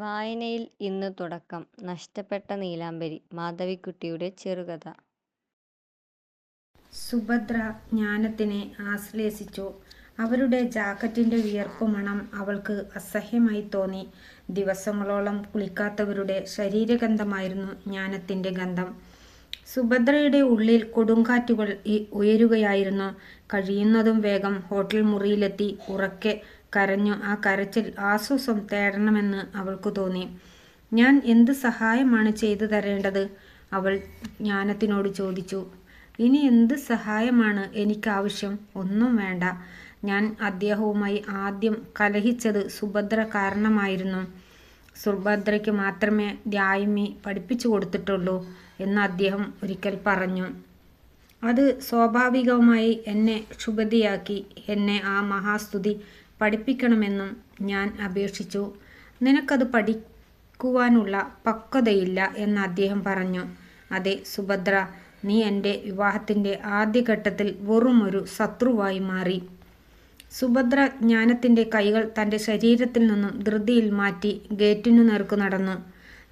വായനയിൽ ഇന്ന് തുടക്കം നഷ്ടപ്പെട്ട നീലാംബരി മാധവിക്കുട്ടിയുടെ ചെറുകഥ സുഭദ്ര ജ്ഞാനത്തിനെ ആശ്ലേഷിച്ചു. അവരുടെ ജാക്കറ്റിന്റെ വിയർപ്പ് മണം അവൾക്ക് അസഹ്യമായി തോന്നി. ദിവസങ്ങളോളം കുളിക്കാത്തവരുടെ ശരീരഗന്ധമായിരുന്നു ജ്ഞാനത്തിന്റെ ഗന്ധം. സുഭദ്രയുടെ ഉള്ളിൽ കൊടുങ്കാറ്റുകൾ ഉയരുകയായിരുന്നു. കഴിയുന്നതും വേഗം ഹോട്ടൽ മുറിയിലെത്തി ഉറക്കെ കരഞ്ഞു. ആ കരച്ചിൽ ആസൂസം തേടണമെന്ന് അവൾക്ക് തോന്നി. "ഞാൻ എന്ത് സഹായമാണ് ചെയ്തു തരേണ്ടത്? " അവൾ ജ്ഞാനത്തിനോട് ചോദിച്ചു. "ഇനി എന്ത് സഹായമാണ് എനിക്കാവശ്യം? ഒന്നും വേണ്ട. ഞാൻ അദ്ദേഹവുമായി ആദ്യം കലഹിച്ചത് സുഭദ്ര കാരണമായിരുന്നു. സുഭദ്രയ്ക്ക് മാത്രമേ ധ്യായ്മി പഠിപ്പിച്ചു കൊടുത്തിട്ടുള്ളൂ എന്ന് അദ്ദേഹം ഒരിക്കൽ പറഞ്ഞു. അത് സ്വാഭാവികമായി എന്നെ ക്ഷുഭതിയാക്കി എന്നെ ആ മഹാസ്തുതി പഠിപ്പിക്കണമെന്നും ഞാൻ അപേക്ഷിച്ചു. നിനക്കത് പഠിക്കുവാനുള്ള പക്വതയില്ല എന്ന് അദ്ദേഹം പറഞ്ഞു. അതെ സുഭദ്ര, നീ എന്റെ വിവാഹത്തിന്റെ ആദ്യഘട്ടത്തിൽ വെറുമൊരു ശത്രുവായി മാറി. " സുഭദ്ര ജ്ഞാനത്തിന്റെ കൈകൾ തന്റെ ശരീരത്തിൽ നിന്നും ധൃതിയിൽ മാറ്റി ഗേറ്റിനു നേർക്കു നടന്നു.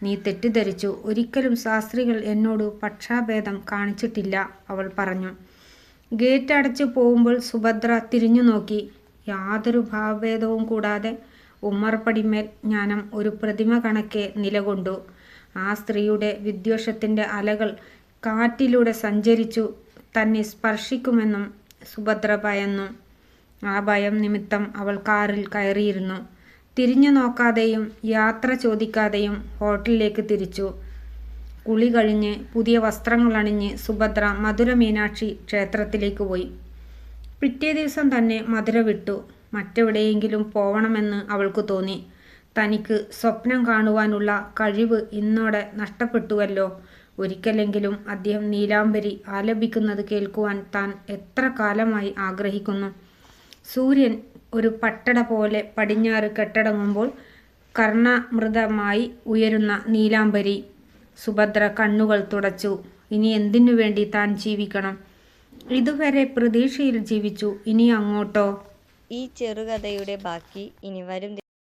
"നീ തെറ്റിദ്ധരിച്ചു. ഒരിക്കലും ശാസ്ത്രികൾ എന്നോട് പക്ഷാഭേദം കാണിച്ചിട്ടില്ല " അവൾ പറഞ്ഞു. ഗേറ്റ് അടച്ചു പോകുമ്പോൾ സുഭദ്ര തിരിഞ്ഞുനോക്കി. യാതൊരു ഭാവഭേദവും കൂടാതെ ഉമ്മർപ്പടിമേൽ ജ്ഞാനം ഒരു പ്രതിമ കണക്കെ നിലകൊണ്ടു. ആ സ്ത്രീയുടെ വിദ്വേഷത്തിന്റെ അലകൾ കാറ്റിലൂടെ സഞ്ചരിച്ചു തന്നെ സ്പർശിക്കുമെന്നും സുഭദ്ര ഭയന്നു. ആ ഭയം നിമിത്തം അവൾ കാറിൽ കയറിയിരുന്നു. തിരിഞ്ഞു നോക്കാതെയും യാത്ര ചോദിക്കാതെയും ഹോട്ടലിലേക്ക് തിരിച്ചു. കുളി കഴിഞ്ഞ് പുതിയ വസ്ത്രങ്ങൾ വസ്ത്രങ്ങളണിഞ്ഞ് സുഭദ്ര മധുര മീനാക്ഷി ക്ഷേത്രത്തിലേക്ക് പോയി. പിറ്റേദിവസം തന്നെ മധുര വിട്ടു. മറ്റെവിടെയെങ്കിലും പോവണമെന്ന് അവൾക്ക് തോന്നി. തനിക്ക് സ്വപ്നം കാണുവാനുള്ള കഴിവ് ഇന്നോടെ നഷ്ടപ്പെട്ടുവല്ലോ. ഒരിക്കലെങ്കിലും അദ്ദേഹം നീലാംബരി ആലപിക്കുന്നത് കേൾക്കുവാൻ താൻ എത്ര കാലമായി ആഗ്രഹിക്കുന്നു. സൂര്യൻ ഒരു പട്ടട പോലെ പടിഞ്ഞാറ് കെട്ടടങ്ങുമ്പോൾ കർണമൃതമായി ഉയരുന്ന നീലാംബരി. സുഭദ്ര കണ്ണുകൾ തുടച്ചു. ഇനി എന്തിനു വേണ്ടി താൻ ജീവിക്കണം? ഇതുവരെ പ്രതീക്ഷയിൽ ജീവിച്ചു. ഇനി അങ്ങോട്ടോ? ഈ ചെറുകഥയുടെ ബാക്കി ഇനി വരും